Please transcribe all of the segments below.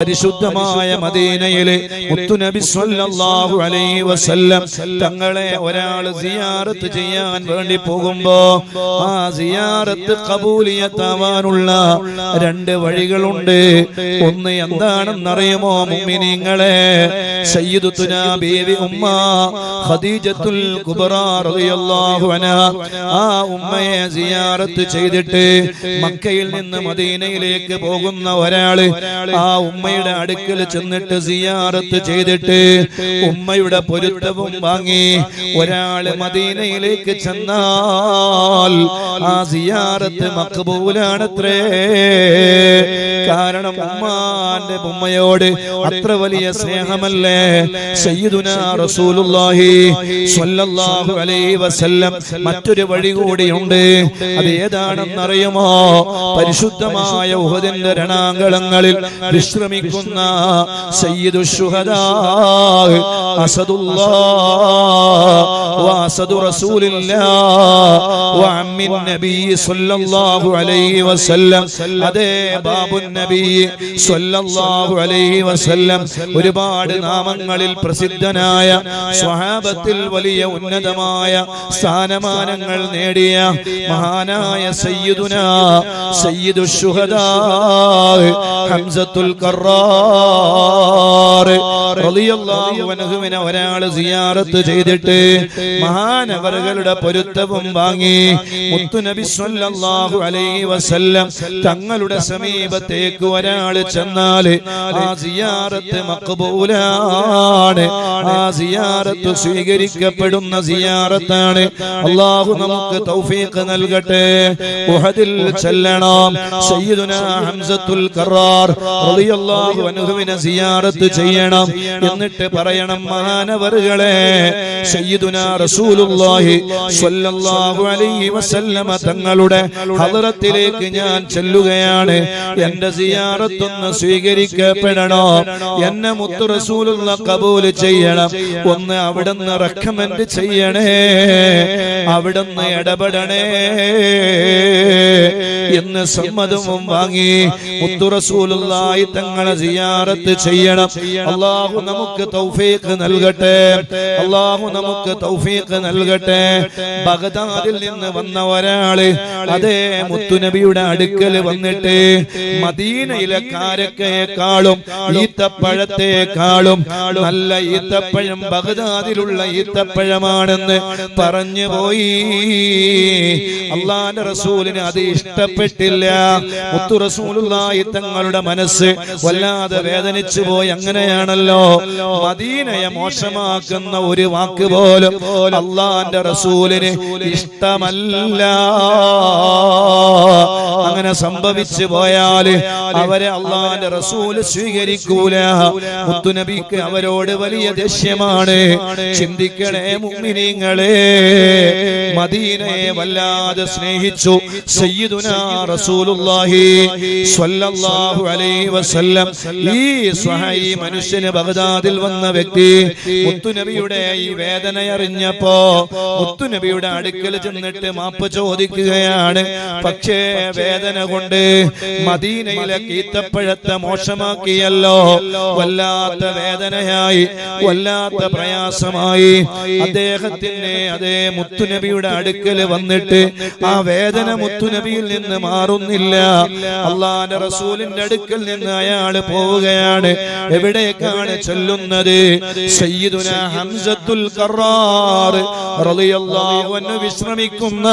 പരിശുദ്ധമായ മദീനയിലെ മുത്തുനബി സ്വല്ലല്ലാഹു അലൈഹി വസല്ലം തങ്ങളെ ഒരാൾ സിയാറത്ത് ചെയ്യാൻ വേണ്ടി പോകുമ്പോ ആ സിയാറത്ത് കബൂലിയത്താവാനുള്ള രണ്ട് വഴികളുണ്ട്. ഒന്ന് എന്താണെന്നറിയുമോ മുഅ്മിനീങ്ങളെ സയ്യിദുത്തുനാ ബീവി ഉമ്മ ഖദീജത്തുൽ കുബ്ര റളിയല്ലാഹു അൻഹ ആ ഉമ്മയെ സിയാറത്ത് ചെയ്തിട്ട് മക്കയിൽ നിന്ന് മദീനയിലേക്ക് പോകുന്ന ഒരാൾ ആ ഉമ്മയുടെ അടുക്കൽ ചെന്നിട്ട് സിയാറത്ത് ചെയ്തിട്ട് ഉമ്മയുടെ പൊരുത്തവും വാങ്ങി ഒരാൾ മദീനയിലേക്ക് ചെന്നാൽ ആ സിയാറത്ത് മക്കബൂലാണത്രേ കാരണം ഉമ്മാന്റെ ഉമ്മയോട് അത്ര വലിയ സ്നേഹമല്ലേ? സയ്യിദുന റസൂലുള്ളാഹി സ്വല്ലല്ലാഹു അലൈഹി വസല്ലം. മറ്റൊരു വഴി കൂടിയുണ്ട്. അത് ഏതാണെന്നറിയുമോ? പരിശുദ്ധമായ ഉഹദിന്റെ രണാങ്കളങ്ങളിൽ വിശ്രമിക്കുന്ന സയ്യിദു ഷുഹദാ അസദുല്ലാഹ് വഅസദു റസൂലില്ലാഹ് വഅമ്മിൻ നബി സ്വല്ലല്ലാഹു അലൈഹി വസല്ലം. അതേ ബാബുൻ നബി സ്വല്ലല്ലാഹു അലൈഹി വസല്ലം. ഒരുപാട് നാമങ്ങളിൽ പ്രസിദ്ധനായ സ്വഹാബത്തിൽ വലിയ ഉന്നതമായ സ്ഥാനമാനങ്ങൾ നേടിയ മഹാനായ സയ്യിദുന സയ്യിദു ഹംസത്തുൽ കറ അൻഹുവിനെ ഒരാൾ സിയാറത്ത് ചെയ്തിട്ട് മഹാനവറുകളുടെ പൊരുത്തവും വാങ്ങി മുത്തുനബി സ്വല്ലല്ലാഹു അലൈഹി വസല്ലം തങ്ങളുടെ സമീപത്തേക്ക് ഒരാൾ ചെന്നാൽ ആ സിയാറത്ത് മഖബൂലാണ് ആ സിയാറത്ത് സ്വീകരിക്കപ്പെടുന്ന സിയാറത്താണ്. അള്ളാഹു നമുക്ക് തൗഫീഖ് നൽകട്ടെ. ഉഹദിൽ ചെല്ലണം. സയ്യിദുനാ ഹംസത്തുൽ കറാർ റളിയല്ലാഹു അൻഹുവിനെ സിയാറത്ത് ചെയ്യണം. എന്നിട്ട് പറയണം മഹാനവറുകളെ സയ്യിദുനാ റസൂലുള്ളാഹി സ്വല്ലല്ലാഹു അലൈഹി വസല്ലമ തങ്ങളുടെ ഹദറത്തിലേക്ക് ഞാൻ ചെല്ലുകയാണ്. എന്റെ സിയാറത്തൊന്ന് സ്വീകരിക്കപ്പെടണോ? എന്നെ മുത്തു റസൂലുള്ള കബൂൽ ചെയ്യണം. ഒന്ന് അവിടുന്ന് റെക്കമെൻഡ് ചെയ്യണേ. അവിടുന്ന് ഇടപെടണേ. എന്ന് സമ്മതവും വാങ്ങി മുത്തു റസൂലുള്ളാഹി തങ്ങളെ സിയാറത്ത് ചെയ്യണം. അള്ളാഹു നമുക്ക് തൗഫീഖ് നൽകട്ടെ. അള്ളാഹു നമുക്ക് തൗഫീഖ് നൽകട്ടെ. ബഗ്ദാദിൽ നിന്ന് വന്ന ഒരാൾ അതേ മുത്തുനബിയുടെ അടുക്കൽ വന്നിട്ട് മദീനയിലെ കാരക്കയെക്കാളും ഈത്തപ്പഴത്തെക്കാളും നല്ല ഈത്തപ്പഴം ബഗ്ദാദിലുള്ള ഈത്തപ്പഴമാണെന്ന് പറഞ്ഞു പോയി. അള്ളാന്റെ റസൂലിന് അത് ഇഷ്ടപ്പെട്ടില്ല. മുത്തു റസൂലുള്ളാഹി തങ്ങളുടെ മനസ്സ് വല്ലാതെ വേദനിച്ചു പോയി. അങ്ങനെയാണല്ലോ. മദീനയെ മോശമാക്കുന്ന ഒരു വാക്ക് പോലും അള്ളാന്റെ റസൂലിന് ഇഷ്ടമല്ല. അങ്ങനെ സംഭവിച്ചു പോയാൽ അവരെ അള്ളാന്റെ റസൂൽ സ്വീകരിക്കൂല. മുത്തുനബിക്ക് അവരോട് വലിയ ദേഷ്യമാണ്. ചിന്തിക്കണേ മുഅ്മിനീങ്ങളെ മദീനയെ വല്ലാതെ സ്നേഹിച്ചു. സയ്യിദുനാ റസൂലുള്ളാഹി സ്വല്ലല്ലാഹു അലൈഹി വസല്ലം. ഈ സ്വഹായി മനുഷ്യന് ബഗ്ദാദിൽ വന്ന വ്യക്തി മുത്തുനബിയുടെ ഈ വേദന അറിഞ്ഞപ്പോ മുത്തുനബിയുടെ അടുക്കൽ ചെന്നിട്ട് മാപ്പ് ചോദിക്കുകയാണ്. പക്ഷേ വേദന കൊണ്ട് മദീനയിലെ കീത്തപ്പഴത്തെ മോശമാക്കിയല്ലോ. വല്ലാത്ത വേദനയായി വല്ലാത്ത പ്രയാസമായി. അദ്ദേഹത്തിന്റെ അതേ മുത്തുനബിയുടെ അടുക്കൽ വന്നിട്ട് ആ വേദന മുത്തുനബിയിൽ നിന്ന് മാറുന്നില്ല. അള്ളാന്റെ റസൂലിന്റെ അടുക്കൽ നിന്ന് അയാൾ പോവുകയാണ്. എവിടേക്കാണ് ചൊല്ലുന്നത്? സയ്യിദുന ഹംസത്തുൽ ഖറാർ റളിയല്ലാഹു അൻഹു വിശ്രമിക്കുന്ന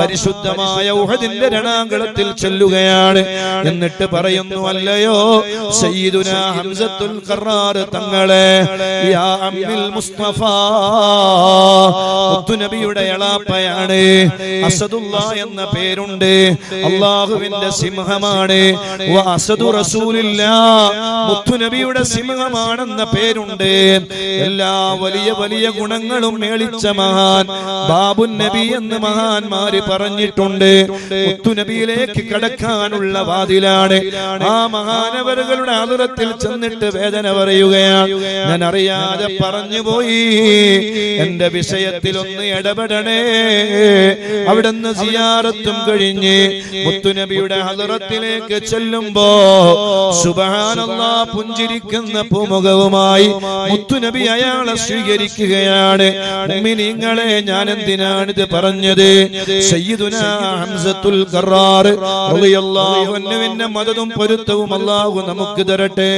പരിശുദ്ധമായ ഉഹദിന്റെ രണാങ്കളത്തിൽ ചൊല്ലുകയാണ്. എന്നിട്ട് പറയുന്നു അല്ലയോ സയ്യിദുന ഹംസത്തുൽ ഖറാർ തങ്ങളെ യാ അമ്മിൽ മുസ്തഫ നബിയുടെ എളാപ്പയാണ്. അസദുല്ല എന്ന പേരുണ്ട്. അള്ളാഹുവിന്റെ സിംഹമാണ്. വ അസദു റസൂലില്ല മുത്തുനബിയുടെ സിംഹമാണെന്ന പേരുണ്ട്. എല്ലാ വലിയ വലിയ ഗുണങ്ങളും മേളിച്ച മഹാൻ ബാബു നബി എന്ന് മഹാന്മാര് പറഞ്ഞിട്ടുണ്ട്. മുത്തുനബിയിലേക്ക് കടക്കാനുള്ള വാതിലാണ്. ആ മഹാനവരുകളുടെ ആതുരത്തിൽ ചെന്നിട്ട് വേദന പറയുകയാണ്. ഞാൻ അറിയാതെ പറഞ്ഞു പോയി എന്റെ വിഷയത്തിൽ ഒന്ന് ഇടപെടണേ. അവിടുന്ന് സിയാറത്തും കഴിഞ്ഞ് മുത്തുനബിയുടെ ഹലറത്തിലേക്ക് ചെല്ലുമ്പോ സുബഹാനല്ലാ പുഞ്ചിരിക്കുന്ന പൂമുഖവുമായി മുത്തുനബി അയാളെ സ്വീകരിക്കുകയാണ്. നിങ്ങളെ ഞാൻ എന്തിനാണ് ഇത് പറഞ്ഞത്? ഹംസത്തുൽ പൊരുത്തവും അല്ലാഹു നമുക്ക് തരട്ടെ.